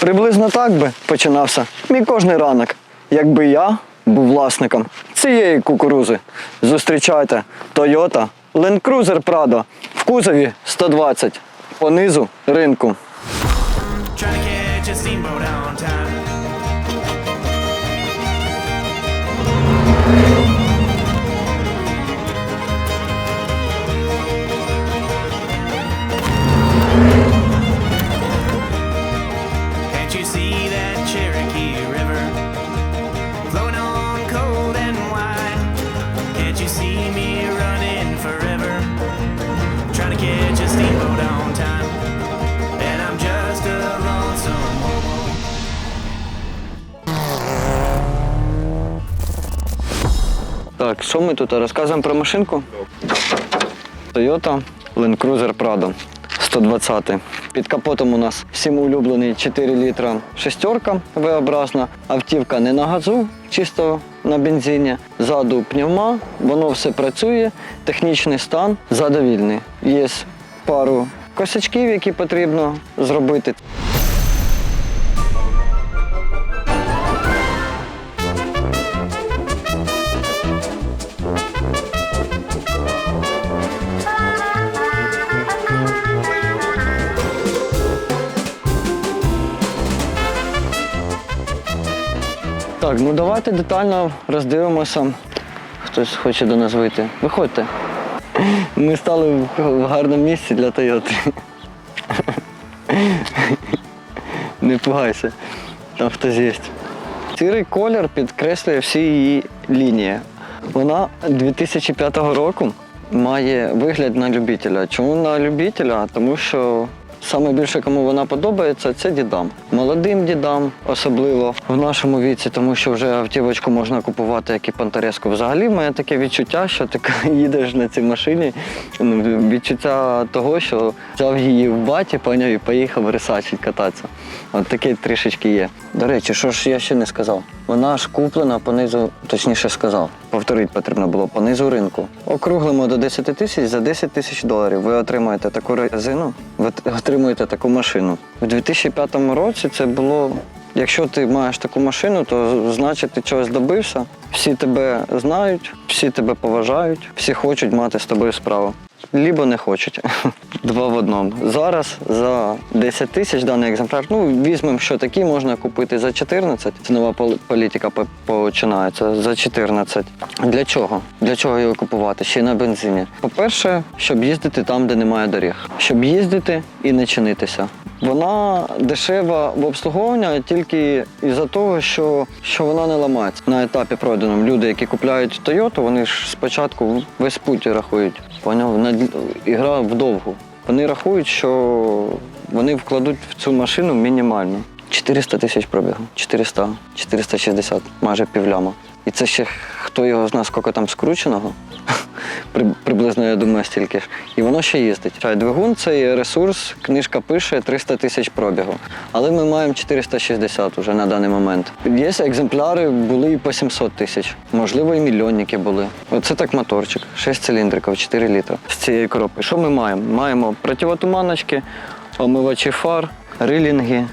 Приблизно так би починався мій кожний ранок, якби я був власником цієї кукурузи. Зустрічайте Toyota Land Cruiser Prado в кузові 120, понизу ринку. Так, що ми тут розказуємо про машинку? Toyota Land Cruiser Prado 120. Під капотом у нас всім улюблений 4 літра шестерка V-образна. Автівка не на газу, чисто на бензині. Ззаду пневма, воно все працює, технічний стан задовільний. Є пару косячків, які потрібно зробити. Так, ну давайте детально роздивимося. Хтось хоче до нас вийти. Виходьте. Ми стали в гарному місці для Тойоти. Не пугайся, там хтось є. Сірий колір підкреслює всі її лінії. Вона 2005 року має вигляд на любителя. Чому на любителя? Тому що саме більше кому вона подобається, це дідам. Молодим дідам, особливо в нашому віці, тому що вже автівочку можна купувати, як і Пантареску. Взагалі в таке відчуття, що ти їдеш на цій машині, ну, відчуття того, що взяв її в баті, поняв і поїхав рисачить кататися. От таке трішечки є. До речі, що ж я ще не сказав? Вона ж куплена по низу, точніше сказав, повторити потрібно було по низу ринку. Округлимо до 10 тисяч за 10 тисяч доларів. Ви отримаєте таку резину, ви отримуєте таку машину. У 2005 році це було. Якщо ти маєш таку машину, то значить ти чогось добився. Всі тебе знають, всі тебе поважають, всі хочуть мати з тобою справу. Лібо не хочуть. Два в одному. Зараз за 10 тисяч даний екземпляр. Ну, візьмемо, що такі можна купити за 14. Це нова політика починається за 14. Для чого? Для чого його купувати? Ще й на бензині. По-перше, щоб їздити там, де немає доріг. Щоб їздити і не чинитися. Вона дешева в обслуговуванні тільки із-за того, що, що вона не ламається. На етапі проданому люди, які купляють Toyota, вони ж спочатку весь путь рахують. Поняв? Ігра вдовгу. Вони рахують, що вони вкладуть в цю машину мінімально. 400 тисяч пробігу, 400, 460, майже півляма. І це ще хто його знає, скільки там скрученого. При- Приблизно, я думаю, стільки ж. І воно ще їздить. Двигун це ресурс, книжка пише 300 тисяч пробігу. Але ми маємо 460 уже на даний момент. Є екземпляри, були і по 700 тисяч. Можливо, і мільйонники були. Оце так моторчик, 6 циліндриків, 4 літра з цієї коробки. Що ми маємо? Маємо противотуманочки, омивачі фар, рилінги,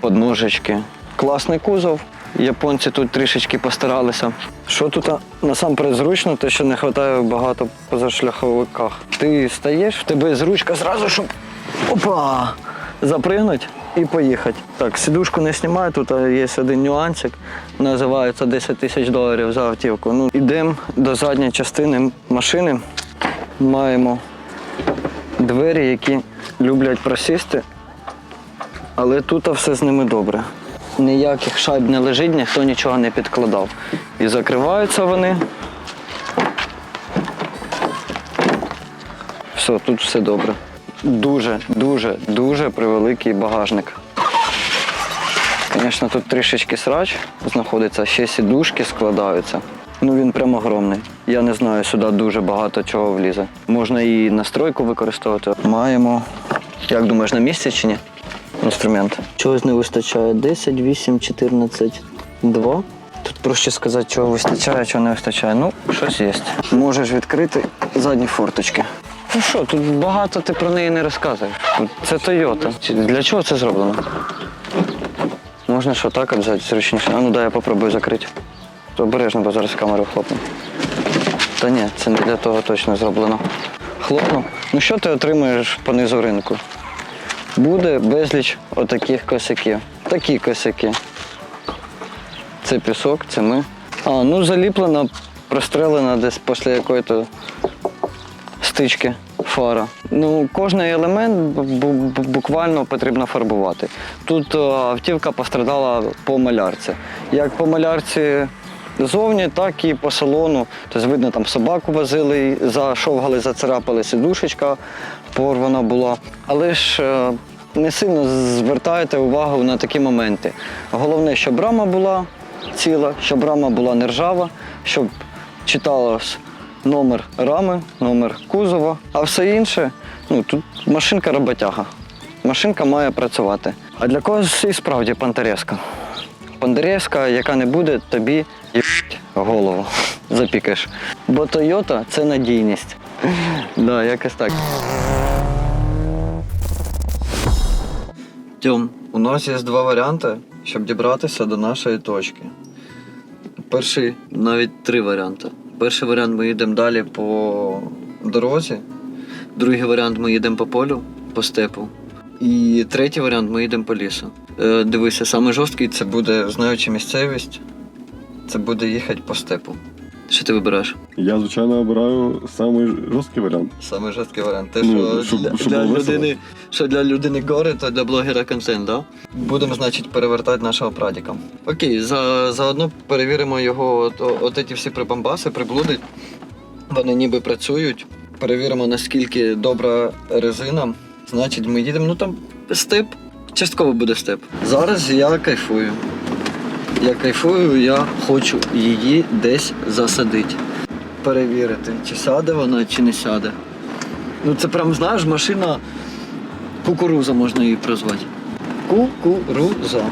подножечки. Класний кузов. Японці тут трішечки постаралися. Що тут насамперед зручно, те, що не вистачає багато в позашляховиках. Ти стаєш, в тебе зручка зразу, щоб опа, запригнути і поїхати. Так, сідушку не знімаю, тут є один нюансик, називається 10 тисяч доларів за автівку. Ну, Йдемо до задньої частини машини. Маємо двері, які люблять просісти, але тут все з ними добре. Ніяких шайб не лежить, ніхто нічого не підкладав. І закриваються вони. Все, тут все добре. Дуже, дуже, дуже превеликий багажник. Звісно, тут трішечки срач знаходиться, ще сідушки складаються. Ну він прямо огромний. Я не знаю, сюди дуже багато чого влізе. Можна і настройку використовувати. Маємо, як думаєш, на місці чи ні? Інструмент. Чогось не вистачає 10, 8, 14, 2. Тут проще сказати, чого вистачає, чого не вистачає. Ну, щось є. Можеш відкрити задні форточки. Ну що, тут багато ти про неї не розказуєш. Це Toyota. Для чого це зроблено? можна що так от взяти зручніше. А ну дай я попробую закрити. Обережно, бо зараз камеру хлопну. Та ні, це не для того точно зроблено. Хлопну. Ну що ти отримуєш по низу ринку? Буде безліч отаких косяків. Такі косяки. Це пісок, це ми. А, ну заліплено, прострелено десь після якої-то стички фара. Ну, кожний елемент бу- бу- буквально потрібно фарбувати. Тут автівка пострадала по малярці. Як по малярці ззовні, так і по салону. Тобто видно, там собаку возили, зашовгали, зацарапали, сидушечка порвана була. Але ж е, не сильно звертаєте увагу на такі моменти. Головне, щоб рама була ціла, щоб рама була не ржава, щоб читалось номер рами, номер кузова, а все інше, ну тут машинка роботяга. Машинка має працювати. А для когось і справді пантереска. Пантереска, яка не буде тобі їбать голову запікаєш. Бо Toyota – це надійність. Да, якось так. Тьом, у нас є два варіанти, щоб дібратися до нашої точки. Перший, навіть три варіанти. Перший варіант ми їдемо далі по дорозі. Другий варіант ми їдемо по полю, по степу. І третій варіант ми їдемо по лісу. Е, дивися, саме жорсткий це буде, знаючи місцевість, це буде їхати по степу. Що ти вибираєш? Я, звичайно, обираю самий жорсткий варіант. Саме жорсткий варіант. Те, Ну, що, щоб- для, щоб для було весело. людини, що для людини гори, то для блогера контент, да? Будемо, значить, перевертати нашого прадіка. Окей, за, заодно перевіримо його от, от ці всі прибамбаси, приблуди. Вони ніби працюють. Перевіримо, наскільки добра резина. Значить, ми їдемо. Ну там степ, частково буде степ. Зараз я кайфую. Я кайфую, я хочу її десь засадити. Перевірити, чи сяде вона, чи не сяде. Ну це прям, знаєш, машина кукуруза можна її прозвати. Кукуруза.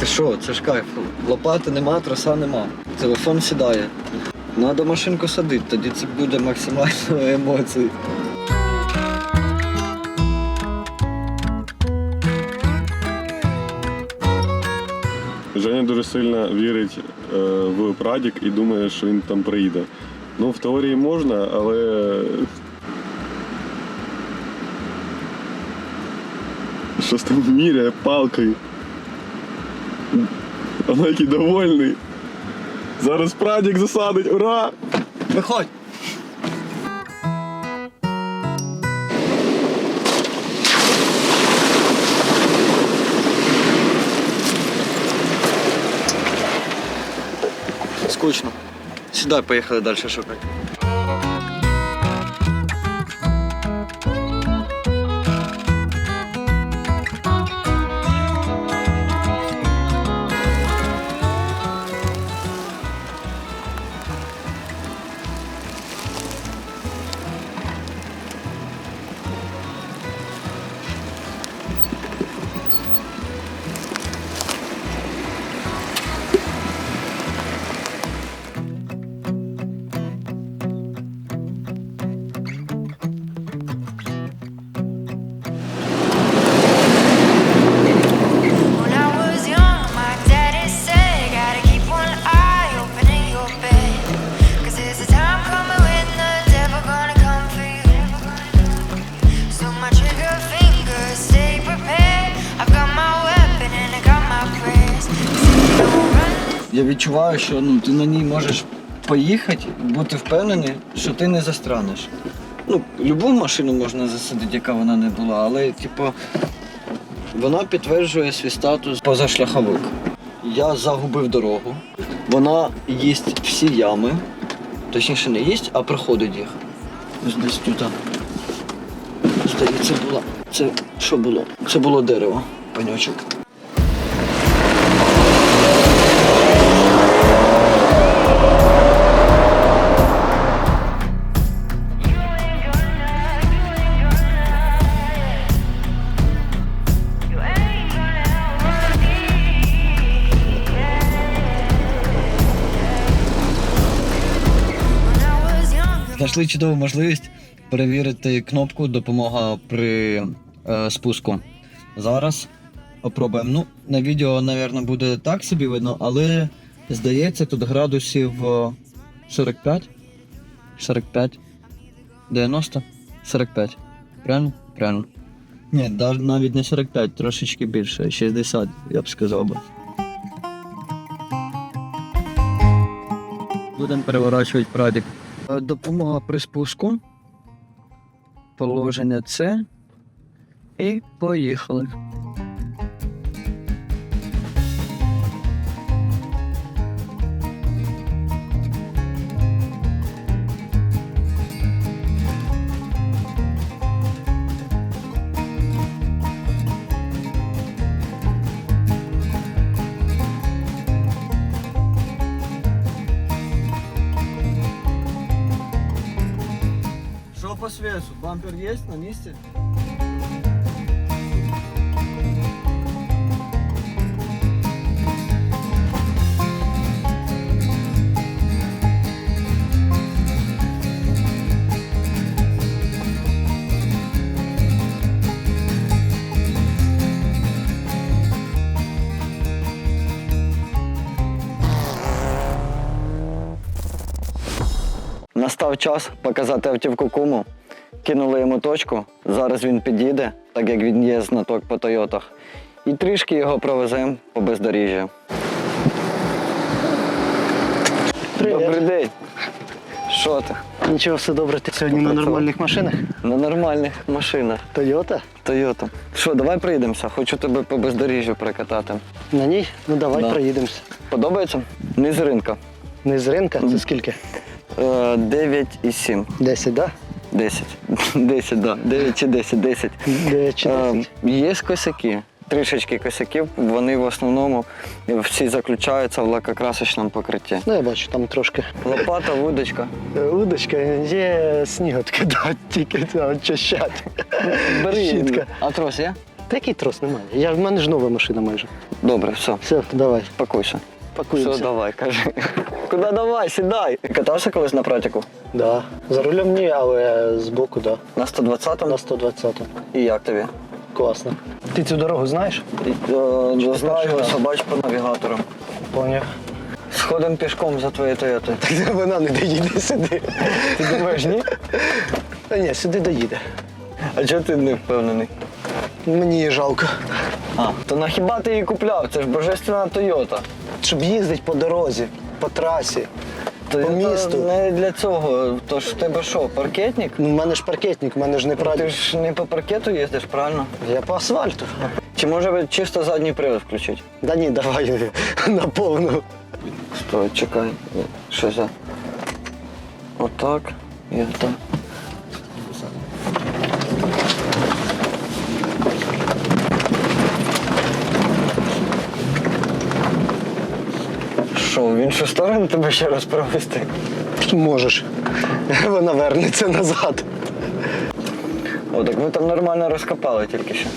Ти що, це ж кайф. Лопати нема, троса нема. Телефон сідає. Надо машинку садити, тоді це буде максимально емоцій. Женя дуже сильно вірить е, в Прадік і думає, що він там приїде. Ну, в теорії можна, але. Щось там міряє палкою. Вона який довольний. Зараз Прадік засадить, ура! Виходь! Скучно. Сідай, поїхали далі шукати. Я відчуваю, що ну, ти на ній можеш поїхати, бути впевнений, що ти не застранеш. Ну, любу машину можна засадити, яка вона не була, але типу, вона підтверджує свій статус позашляховик. Я загубив дорогу. Вона їсть всі ями. Точніше, не їсть, а проходить їх. Ось десь тут. Здається, була. Це що було? Це було дерево, пеньочок. Знайшли чудову можливість перевірити кнопку допомога при е, спуску. Зараз попробуємо. Ну, на відео, мабуть, буде так собі видно, але здається, тут градусів е, 45. 45. 90. 45. Правильно? Правильно. Ні, навіть не 45, трошечки більше, 60, я б сказав би. Будемо переворачувати прадік. Е, Допомога при спуску. Положення С. І поїхали. Бампер є на місці? Настав час показати автівку куму. Кинули йому точку. Зараз він підійде, так як він є знаток по Тойотах. І трішки його провеземо по бездоріжжю. Привіт. Добрий день. Що ти? Нічого, все добре. Ти сьогодні на нормальних машинах? На нормальних машинах. Тойота? Тойота. Що, давай приїдемося. Хочу тебе по бездоріжжю прикатати. На ній? Ну давай Да. проїдемося. Подобається? Низ ринка. Не з ринка, це скільки? Е, 9 і 7. 10, да? 10. 10, да. 9 чи 10, 10. 9 чи Е, Є косяки. Трішечки косяків, вони в основному всі заключаються в лакокрасочному покритті. Ну я бачу, там трошки. Лопата, вудочка. Е, Удочка, є сніготки, да, тільки. Бери. Щітка. А трос є? Такий трос немає. Я, в мене ж нова машина майже. Добре, все, Все, давай, пакуйся. Пакуємося. Все, давай, кажи. Куди давай, сідай. Катався колись на протику? Да. За рулем ні, але збоку, да. На 120-му? На 120 І як тобі? Класно. Ти цю дорогу знаєш? І, е, Знаю, перший раз? собач по навігатору. Поняв. Сходимо пішком за твоєю Тойотою. Так вона не доїде сюди. Ти думаєш, ні? Та ні, сюди доїде. А чого ти не впевнений? Мені її жалко. А, то на хіба ти її купляв? Це ж божественна Тойота. Щоб їздити по дорозі, по трасі. Тойота місту. не для цього. Тож в тебе що, паркетник? Ну, в мене ж паркетник, в мене ж не Ти ж не по паркету їздиш, правильно? Я по асфальту. Чи може чисто задній привод включити? Да ні, давай на повну. Стой, чекай. Що за? Отак і отак. Що, в іншу сторону тебе ще раз провести? Можеш. Вона вернеться назад. О, так ви там нормально розкопали тільки що.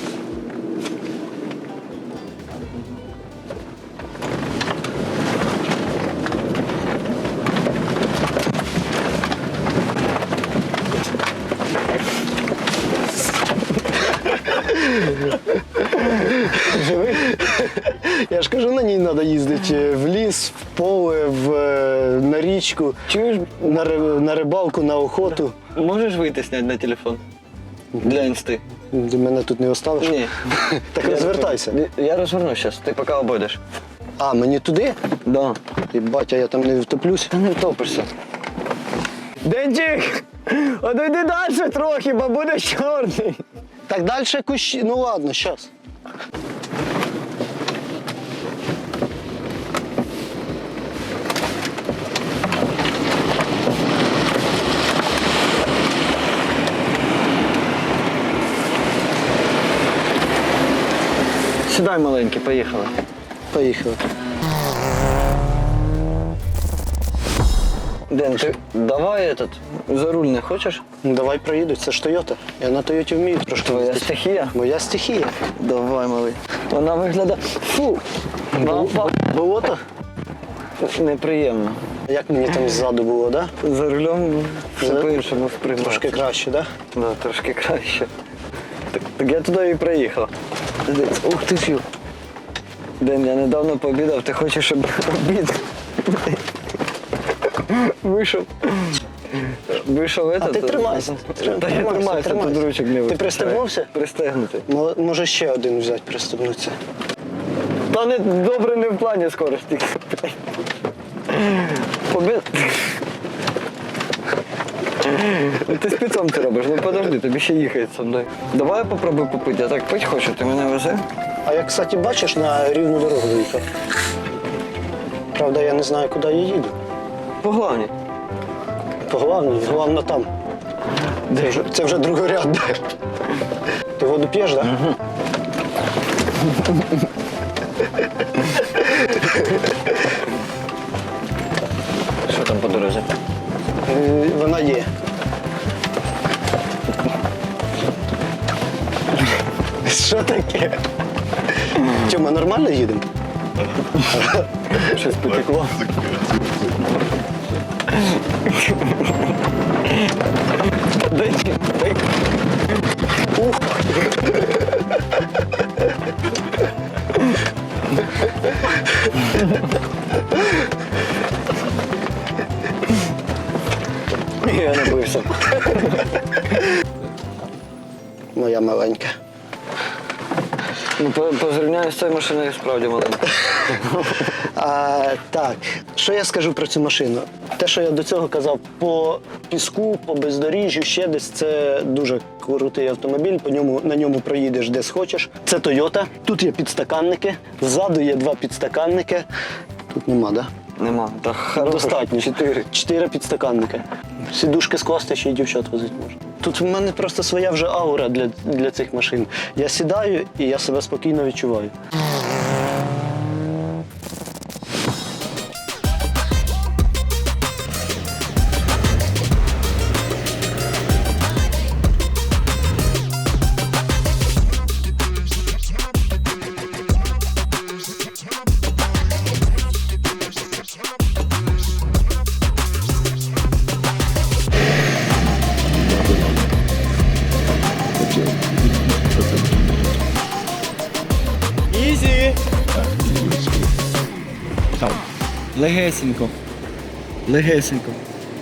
Річку, Чуєш, на, ри- на рибалку, на охоту. можеш вийти зняти на телефон? Для інсти. Ти мене тут не оставиш? Ні. Так Я розвертайся. розверну- Я розвернусь зараз, ти поки обойдеш. А, мені туди? Да. І батя, я там не втоплюсь. Та не втопишся. Денчик! Одійди далі трохи, бо буде чорний. Так далі кущі. Ну ладно, щас. Сідай маленький, поїхали. Поїхали. Ден, ти давай этот, за руль не хочеш? Ну, давай проїдуть, це ж Тойота. Я на Тойоті вмію трошки. Твоя їздити. стихія? Моя стихія. Давай, малий. Вона виглядає. Фу! Вона впала. Болото? неприємно. Як мені там ззаду було, да? За рулем все Да? по-іншому сприймається. Трошки краще, да? Да, трошки краще. Так, так я туди і приїхав. Ух ти ж. ю. Ден, я недавно пообідав, ти хочеш, щоб обід вийшов. Вийшов этот. ти тримайся, Та я тримайся, тримаюся, тут ручок не Ти вистачає. пристебнувся? Пристегнутий. Може ще один взяти, пристебнутися. Та не добре не в плані скорості. Побід. Ти спецом це робиш, ну подожди, тобі ще їхати со мною. Давай я попробую попити, я так пить хочу, ти мене везе? А я, кстати, бачиш, на рівну дорогу виїхав. Правда, я не знаю, куди я їду. По главні. То головне, головне там. Це вже, це вже другорядне. Ти воду п'єш, так? Що там по дорозі? Е, Вона є. Що таке? Що, ми нормально їдемо? Щось потекло. Дай, дай. Ух. Я не бився. Моя маленька. Ну, по, по зрівнянню з цією машиною справді маленька. А, так, що я скажу про цю машину? Те, що я до цього казав, по піску, по бездоріжжю, ще десь це дуже крутий автомобіль. По ньому на ньому проїдеш де схочеш. Це Toyota. Тут є підстаканники, ззаду є два підстаканники. Тут нема, так? Да? Нема. Та. Достатньо. Чотири. Чотири підстаканники. Сідушки скласти ще й дівчат возити можна. Тут в мене просто своя вже аура для, для цих машин. Я сідаю і я себе спокійно відчуваю. Легесенько. Легесенько.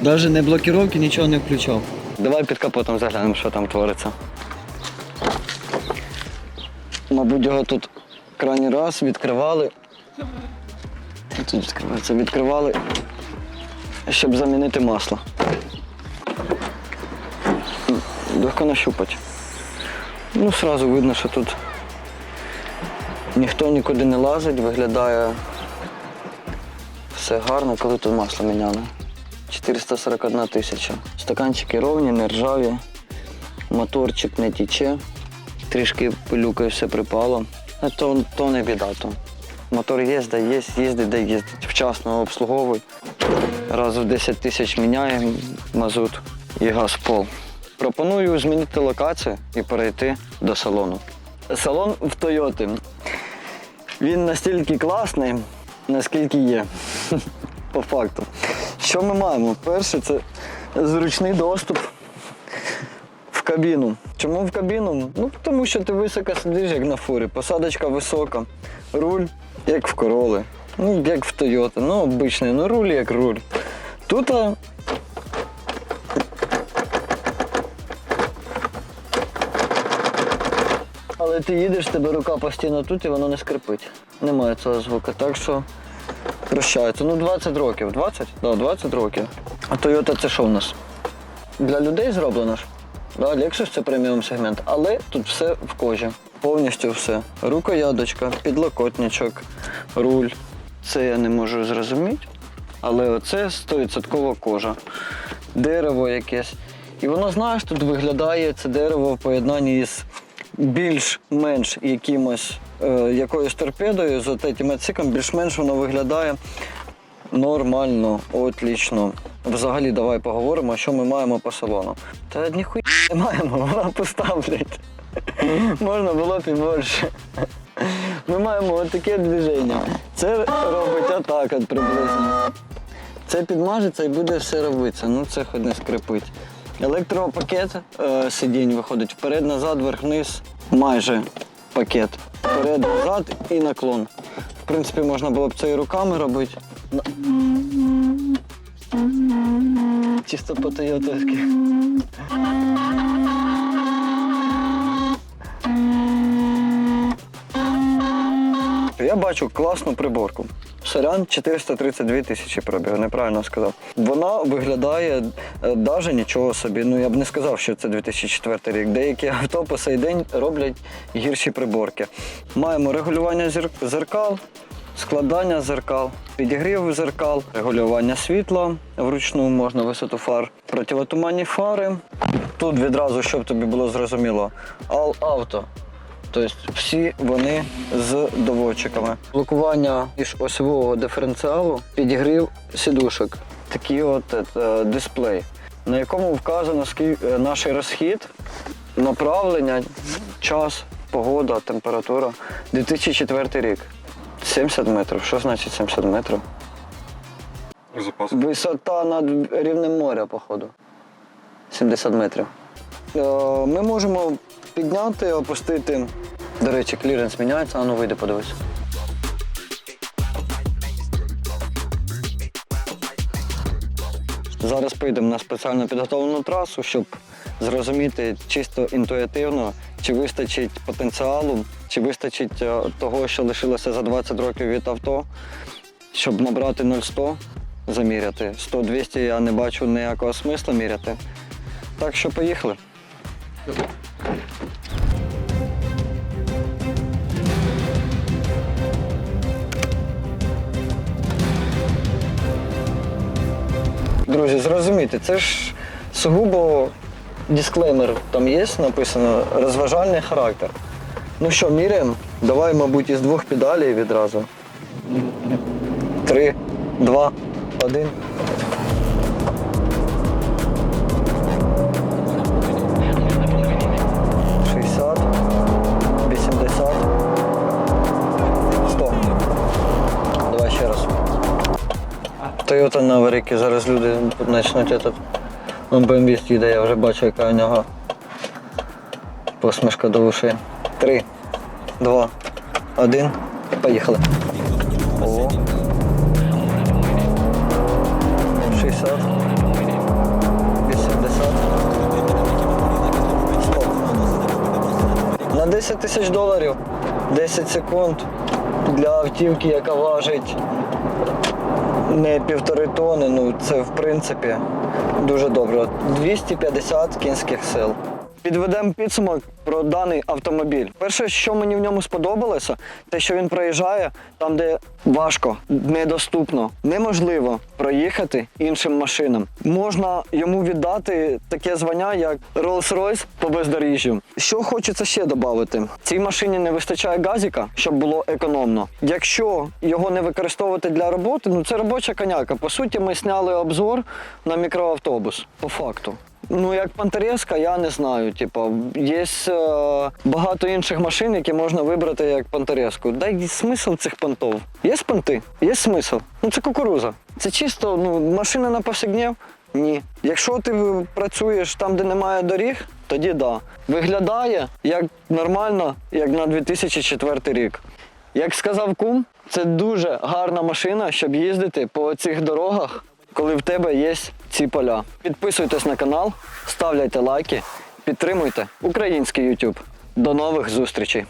Навіть не блокировки, нічого не включав. Давай під капотом заглянемо, що там твориться. Мабуть, його тут крайній раз відкривали. Тут відкривається. Відкривали, щоб замінити масло. Легко нащупати. Ну, одразу видно, що тут ніхто нікуди не лазить, виглядає все гарно, коли тут масло міняли. 441 тисяча. Стаканчики ровні, не ржаві, моторчик не тіче, трішки пилюкою все припало. То, то не біда. То. Мотор є, де є, їздить, де їздить. Вчасно обслуговують. Раз в 10 тисяч міняємо мазут і газ пол. Пропоную змінити локацію і перейти до салону. Салон в Тойоти. Він настільки класний, наскільки є. По факту. Що ми маємо? Перше, це зручний доступ в кабіну. Чому в кабіну? Ну, тому що ти високо сидиш, як на фурі. Посадочка висока, руль, як в короли. Ну, як в Тойота. Ну, обичний, ну руль як руль. Тут ти їдеш, тебе рука постійно тут і воно не скрипить. Немає цього звука. Так що прощається. Ну 20 років. 20? Так, да, 20 років. А Toyota це що в нас? Для людей зроблено ж. Да, Lexus це преміум сегмент, але тут все в кожі. Повністю все. Рукоядочка, підлокотничок, руль. Це я не можу зрозуміти. Але оце 100% кожа. Дерево якесь. І воно, знаєш, тут виглядає це дерево в поєднанні із більш-менш якимось е, якоюсь торпедою з цим циком, більш-менш воно виглядає нормально, отлично. Взагалі, давай поговоримо, що ми маємо по салону. Та ніхуя не маємо, вона пуста, блядь. Можна було б і більше. Ми маємо отаке движення. Це робить отак приблизно. Це підмажеться і буде все робитися. Ну це хоч не скрипить. Електропакет е, сидінь виходить вперед-назад, вверх-вниз, майже пакет. Вперед-назад і наклон. В принципі, можна було б це і руками робити. Чисто по-тойотовськи. Я бачу класну приборку. Сорян 432 тисячі пробігу, неправильно сказав. Вона виглядає навіть нічого собі. Ну я б не сказав, що це 2004 рік. Деякі авто по сей день роблять гірші приборки. Маємо регулювання зер- зеркал, складання зеркал, підігрів зеркал, регулювання світла вручну можна висоту фар, противотуманні фари. Тут відразу, щоб тобі було зрозуміло, All Auto. Тобто всі вони з доводчиками. Блокування між осьового диференціалу, підігрів сідушок. Такий от е, дисплей, на якому вказано скільки е, наш розхід, направлення, час, погода, температура. 2004 рік. 70 метрів. Що значить 70 метрів? Запас. Висота над рівнем моря, походу. 70 метрів. Е, Ми можемо підняти, опустити. До речі, кліренс міняється, а ну вийди, подивись. Зараз поїдемо на спеціально підготовлену трасу, щоб зрозуміти чисто інтуїтивно, чи вистачить потенціалу, чи вистачить е, того, що лишилося за 20 років від авто, щоб набрати 0,100, заміряти. 100-200 я не бачу ніякого смисла міряти. Так що поїхали. Друзі, зрозумійте, це ж сугубо дисклеймер. Там є написано розважальний характер. Ну що, міряємо? Давай, мабуть, із двох педалей відразу. Три, два, один. Toyota Maverick, зараз люди почнуть этот. Он їде, я вже бачу, яка у нього посмішка до ушей. Три, два, один. Поїхали. О. 60. 80. 100. На 10 тисяч доларів 10 секунд для автівки, яка важить не півтори тони, ну це в принципі дуже добре. 250 кінських сил. Підведемо підсумок про даний автомобіль. Перше, що мені в ньому сподобалося, те, що він проїжджає там, де важко, недоступно, неможливо проїхати іншим машинам. Можна йому віддати таке звання, як Rolls-Royce по бездоріжжю. Що хочеться ще додати? Цій машині не вистачає газіка, щоб було економно. Якщо його не використовувати для роботи, ну це робоча коняка. По суті, ми зняли обзор на мікроавтобус. По факту. Ну, як Пантереска, я не знаю. Типа, є е, багато інших машин, які можна вибрати як Пантереску. Дай смисл цих понтов. Є понти? Є смисл. Ну це кукуруза. Це чисто ну, машина на повсякднів? Ні. Якщо ти працюєш там, де немає доріг, тоді да. Виглядає як нормально, як на 2004 рік. Як сказав кум, це дуже гарна машина, щоб їздити по цих дорогах, коли в тебе є ці поля. Підписуйтесь на канал, ставляйте лайки, підтримуйте український YouTube. До нових зустрічей!